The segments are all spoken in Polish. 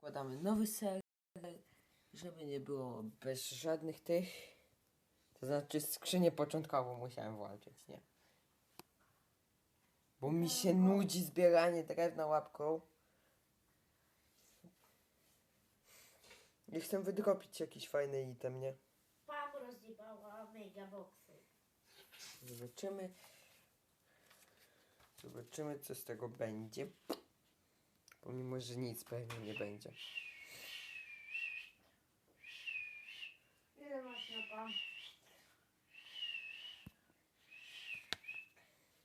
Wkładamy nowy ser, żeby nie było bez żadnych tych. To znaczy skrzynię początkową musiałem włączyć, nie? Bo mi się nudzi zbieranie drewna łapką. I chcę wydropić jakiś fajny item, nie? Pam rozjebała megaboxy. Zobaczymy. Zobaczymy, co z tego będzie. Pomimo, że nic pewnie nie będzie. Ile masz?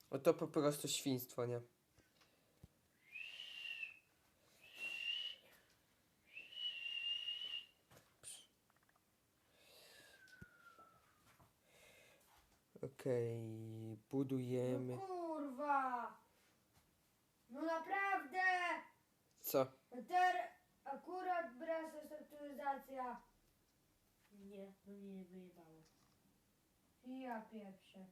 O to po prostu świństwo, nie? Okej, budujemy. No kurwa! No naprawdę! Co? Ter akurat brak restrukturyzacja. Nie, no mnie nie wyjebało. I ja pierwsze.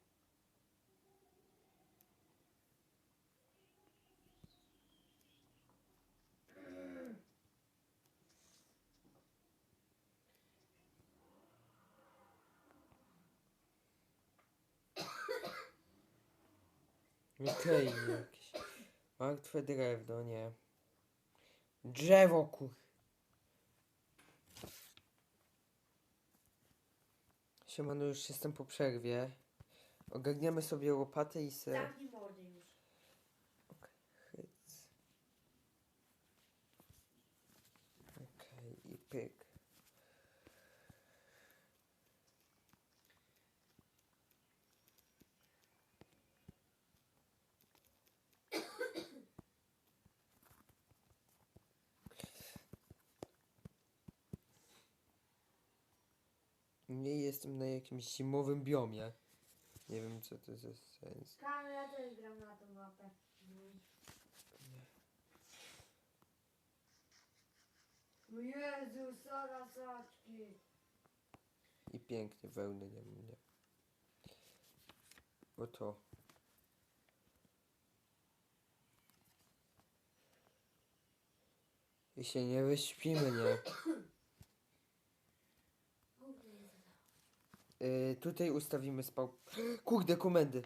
Okej, jakieś martwe drewno, nie. Drzewo, kur... Siemano, już jestem po przerwie. Ogarniemy sobie łopatę i se... Zamknij mordę już. Hyc. Okej, i pyk. Nie jestem na jakimś zimowym biomie. Nie wiem co to za sens. Kamil, ja też gram na tą mapę. O Jezu, sora soczki. I pięknie wełny nie mnie. Bo to. I się nie wyśpimy, nie? Yy, tutaj ustawimy spał. Kurde, komendy.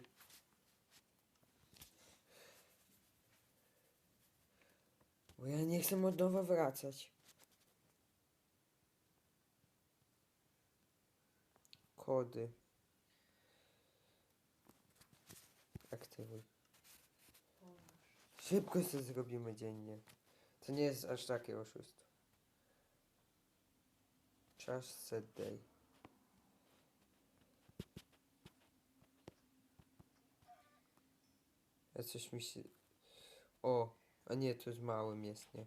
Bo ja nie chcę od nowa wracać. Kody. Aktywuj. Szybko sobie zrobimy dziennie. To nie jest aż takie oszustwo. Czas set day. Ja coś mi się... O, a nie, to z małym jest, nie?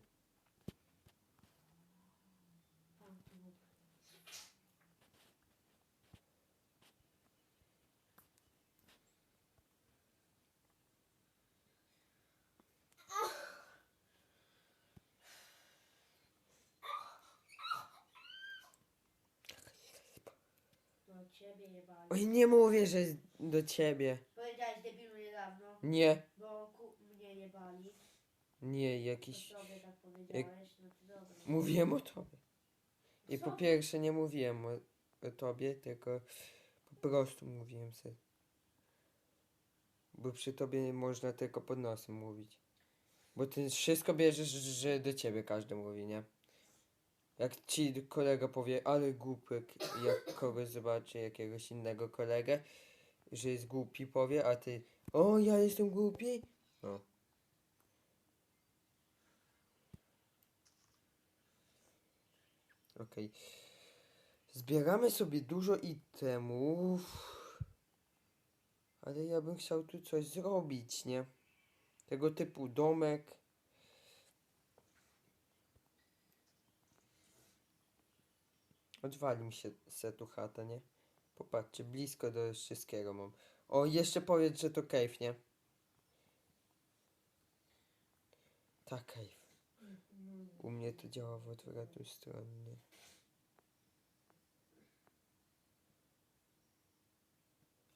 Oj, nie mówię, że do ciebie. Nie, bo ku, mnie jebali. nie, To jakiś... sobie tak powiedziałeś, no to dobra. Mówiłem o tobie. I po pierwsze nie mówiłem o, o tobie, tylko po prostu mówiłem sobie. Bo przy tobie można tylko pod nosem mówić. Bo ty wszystko bierzesz, że do ciebie każdy mówi, nie? Jak ci kolega powie, ale głupek, jak kogoś zobaczy, jakiegoś innego kolegę, że jest głupi, powie, a ty, o, ja jestem głupi? No. Okej. Zbieramy sobie dużo itemów. Ale ja bym chciał tu coś zrobić, nie? Tego typu domek. Odwali mi się se tu chata, nie? Popatrzcie, blisko do wszystkiego mam. O, jeszcze powiedz, że to cave, nie? Tak, cave. U mnie to działa w odwrotną stronę.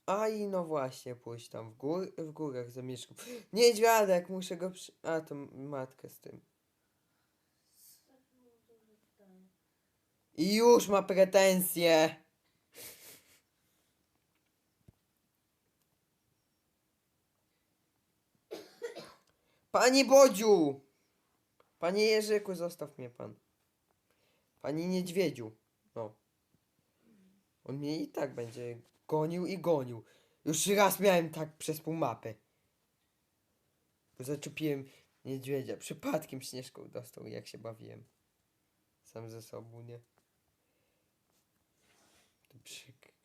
A i no właśnie, pójść tam w, gór, w górach zamieszkam. Niedźwiadek, muszę go przy... A, to matka z tym. I już ma pretensje. Panie Bodziu! Panie Jerzyku, zostaw mnie pan. Panie Niedźwiedziu. No. On mnie i tak będzie gonił i gonił. Już raz miałem tak przez pół mapy. Zaczepiłem niedźwiedzia. Przypadkiem śnieżką dostał, jak się bawiłem. Sam ze sobą, nie? To przyk.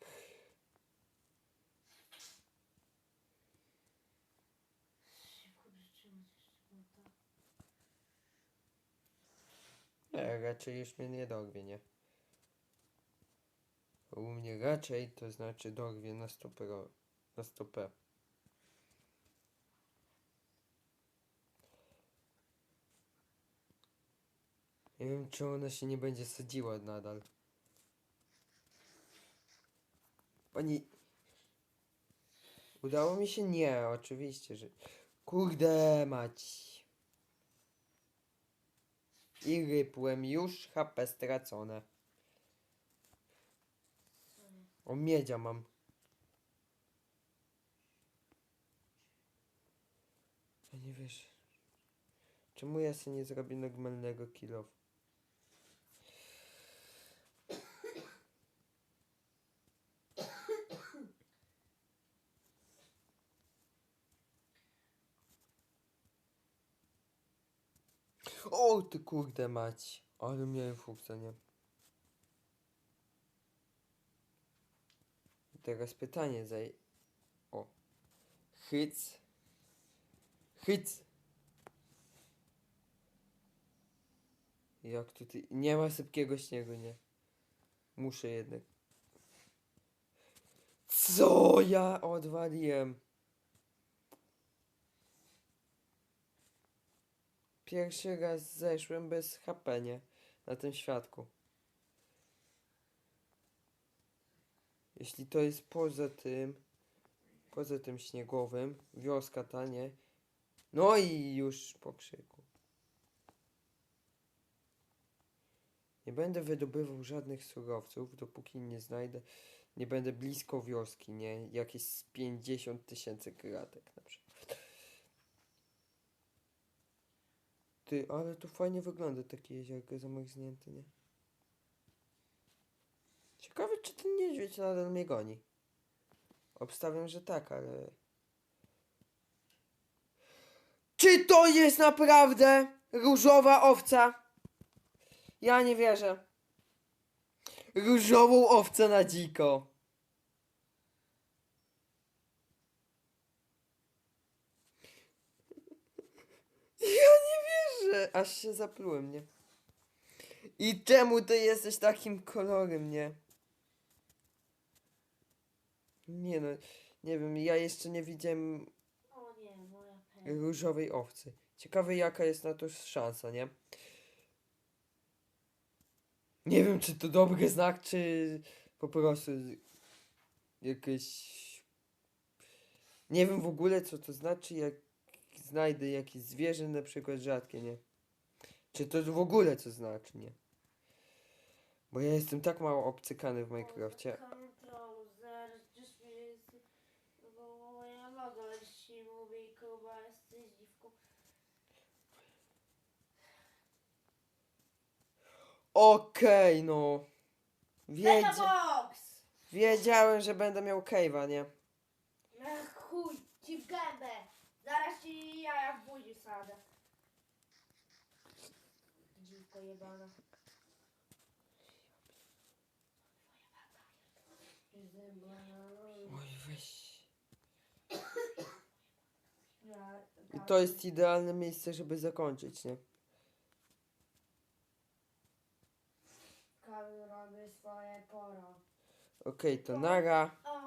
Szybko przytrzymać jeszcze buta. Nie, raczej już mnie nie dorwie, nie? U mnie raczej to znaczy dorwie na 100 pro, na 100p. Nie wiem, czy ona się nie będzie sadziła nadal. Pani... Udało mi się? Nie, oczywiście, że... Kurde mać. I rypłem już HP stracone. O miedzia mam. Ja nie wiesz. Czemu ja sobie nie zrobię normalnego kilo? O ty kurde mać. Ale miałem fuksa, nie? Teraz pytanie zaj... O. Hyc. Hyc. Jak tutaj... Nie ma sypkiego śniegu, nie. Muszę jednak. Co ja odwaliłem? Pierwszy raz zeszłem bez HP, nie? Na tym świadku. Jeśli to jest poza tym, poza tym śniegowym, wioska ta, nie? No i już po krzyku. Nie będę wydobywał żadnych surowców, dopóki nie znajdę, nie będę blisko wioski, nie? Jakieś z 50 tysięcy kratek na przykład. Ty, ale to fajnie wygląda takie jeziorko zamarznięte, nie? Ciekawe, czy ten niedźwiedź nadal mnie goni. Obstawiam, że tak, ale... Czy to jest naprawdę różowa owca? Ja nie wierzę. Różową owcę na dziko. Ja nie wierzę. Aż się zaplułem, nie? I czemu ty jesteś takim kolorem, nie? Nie no, nie wiem, ja jeszcze nie widziałem O nie, moja pędza. różowej owcy. Ciekawe jaka jest na to szansa, nie? Nie wiem, czy to dobry znak, czy po prostu jakieś... Nie wiem w ogóle, co to znaczy, jak znajdę jakieś zwierzę, na przykład rzadkie, nie? Czy to w ogóle co znaczy, nie? Bo ja jestem tak mało obcykany w Minecrafcie. Okej, no. Wiedzie... box! Wiedziałem, że będę miał cave'a, nie? Ach, chuj, ci w gębę! Zaraz Dziwko jebana. Oj, weź. I to jest idealne miejsce, żeby zakończyć, nie? Każdy robi swoje pora. Okej, to nara.